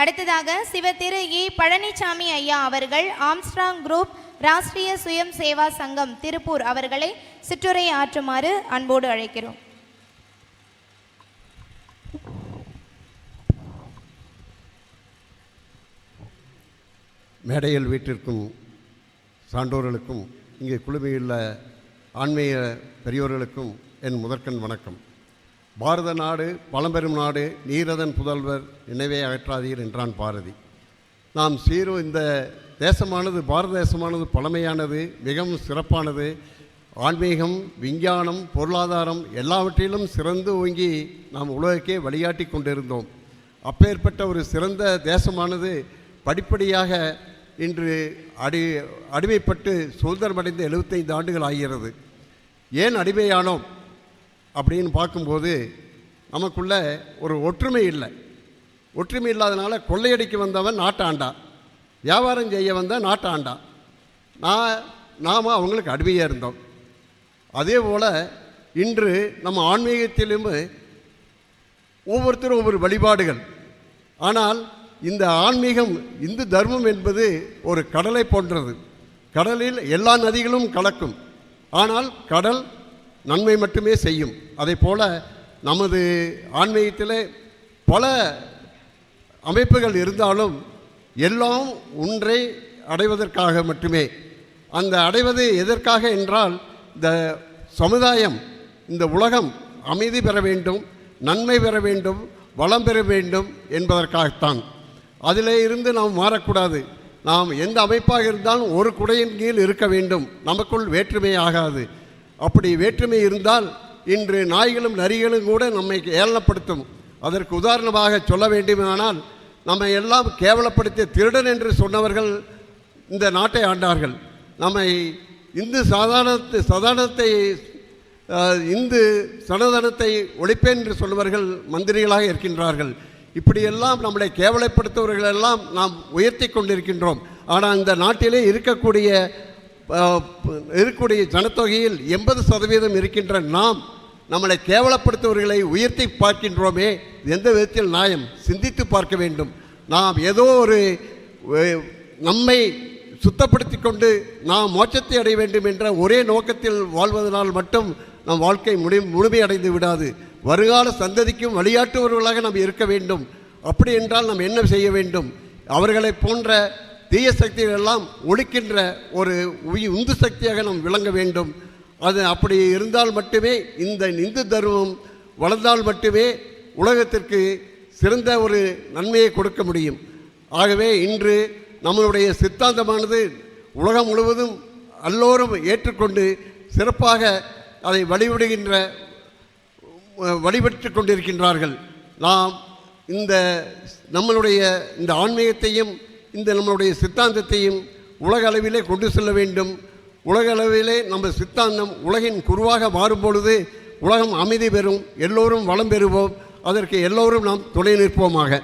அடுத்ததாக சிவ திரு இ பழனிசாமி ஐயா அவர்கள் ஆம்ஸ்ட்ராங் குரூப் ராஷ்டிரிய சுயம் சேவா சங்கம் திருப்பூர் அவர்களை சிற்றுரை ஆற்றுமாறு அன்போடு அழைக்கிறோம். மேடையில் வீட்டிற்கும் சான்றோர்களுக்கும் இங்கே குழுமையுள்ள ஆன்மீக பெரியோர்களுக்கும் என் முதற்கண் வணக்கம். பாரத நாடு பழம்பெரும் நாடு நீரதன் புதல்வர் நினைவே அகற்றாதீர் என்றான் பாரதி. நாம் சீரோ இந்த தேசமானது பாரத தேசமானது பழமையானது மிகவும் சிறப்பானது. ஆன்மீகம் விஞ்ஞானம் பொருளாதாரம் எல்லாவற்றிலும் சிறந்து ஓங்கி நாம் உலகக்கே வழிகாட்டி கொண்டிருந்தோம். அப்பேற்பட்ட ஒரு சிறந்த தேசமானது படிப்படியாக இன்று அடி அடிமைப்பட்டு சுதந்திரமடைந்து எழுபத்தைந்து ஆண்டுகள் ஆகிறது. ஏன் அடிமையானோம்? அப்படின்னு பார்க்கும்போது நமக்குள்ள ஒரு ஒற்றுமை இல்லை. ஒற்றுமை இல்லாதனால கொள்ளையடிக்க வந்தவன் நாட்டாண்டா வியாபாரம் செய்ய வந்த நாட்டாண்டா நான் நாம் அவங்களுக்கு அடிமையாக இருந்தோம். அதே போல் இன்று நம்ம ஆன்மீகத்திலும் ஒவ்வொருத்தரும் ஒவ்வொரு வழிபாடுகள். ஆனால் இந்த ஆன்மீகம் இந்து தர்மம் என்பது ஒரு கடலை போன்றது. கடலில் எல்லா நதிகளும் கலக்கும். ஆனால் கடல் நன்மை மட்டுமே செய்யும். அதே போல் நமது ஆன்மீகத்தில் பல அமைப்புகள் இருந்தாலும் எல்லாம் ஒன்றை அடைவதற்காக மட்டுமே. அந்த அடைவது எதற்காக என்றால் இந்த சமுதாயம் இந்த உலகம் அமைதி பெற வேண்டும் நன்மை பெற வேண்டும் வளம் பெற வேண்டும் என்பதற்காகத்தான். அதிலே இருந்து நாம் மாறக்கூடாது. நாம் எந்த அமைப்பாக இருந்தாலும் ஒரு குடையின் கீழ் இருக்க வேண்டும். நமக்குள் வேற்றுமை ஆகாது. அப்படி வேற்றுமை இருந்தால் இன்று நாய்களும் நரிகளும் கூட நம்மை ஏளனப்படுத்தும். அதற்கு உதாரணமாக சொல்ல வேண்டுமானால் நம்மை எல்லாம் கேவலப்படுத்திய திருடன் என்று சொன்னவர்கள் இந்த நாட்டை ஆண்டார்கள். நம்மை இந்து சாதாரணத்தை சதானத்தை இந்து சனாதனத்தை ஒழிப்பேன் என்று சொன்னவர்கள் மந்திரிகளாக இருக்கின்றார்கள். இப்படியெல்லாம் நம்மளை கேவலப்படுத்துவர்கள் எல்லாம் நாம் உயர்த்தி கொண்டிருக்கின்றோம். ஆனால் இந்த நாட்டிலே இருக்கக்கூடிய இருக்கக்கூடிய ஜனத்தொகையில் எண்பது சதவீதம் இருக்கின்ற நாம் நம்மளை கேவலப்படுத்துவர்களை உயர்த்தி பார்க்கின்றோமே எந்த விதத்தில் நியாயம்? சிந்தித்து பார்க்க வேண்டும். நாம் ஏதோ ஒரு நம்மை சுத்தப்படுத்தி கொண்டு நாம் மோட்சத்தை அடைய வேண்டும் என்ற ஒரே நோக்கத்தில் வாழ்வதனால் மட்டும் நம் வாழ்க்கை முடி முழுமையடைந்து விடாது. வருங்கால சந்ததிக்கும் வழியாட்டுவர்களாக நாம் இருக்க வேண்டும். அப்படி என்றால் நாம் என்ன செய்ய வேண்டும்? அவர்களைப் போன்ற தீய சக்திகள் எல்லாம் ஒழிக்கின்ற ஒரு உயி- உந்து சக்தியாக நாம் விளங்க வேண்டும். அது அப்படி இருந்தால் மட்டுமே இந்த இந்து தர்மம் வளர்ந்தால் மட்டுமே உலகத்திற்கு சிறந்த ஒரு நன்மையை கொடுக்க முடியும். ஆகவே இன்று நம்மளுடைய சித்தாந்தமானது உலகம் முழுவதும் எல்லோரும் ஏற்றுக்கொண்டு சிறப்பாக அதை வழிவிடுகின்ற வழிபட்டு கொண்டிருக்கின்றார்கள். நாம் இந்த நம்மளுடைய இந்த ஆன்மீகத்தையும் இந்த நம்மளுடைய சித்தாந்தத்தையும் உலக அளவிலே கொண்டு செல்ல வேண்டும். உலக அளவிலே நம்ம சித்தாந்தம் உலகின் குருவாக மாறும்பொழுது உலகம் அமைதி பெறும். எல்லோரும் வளம் பெறுவோம். அதற்கு எல்லோரும் நாம் துணை நிற்போமாக.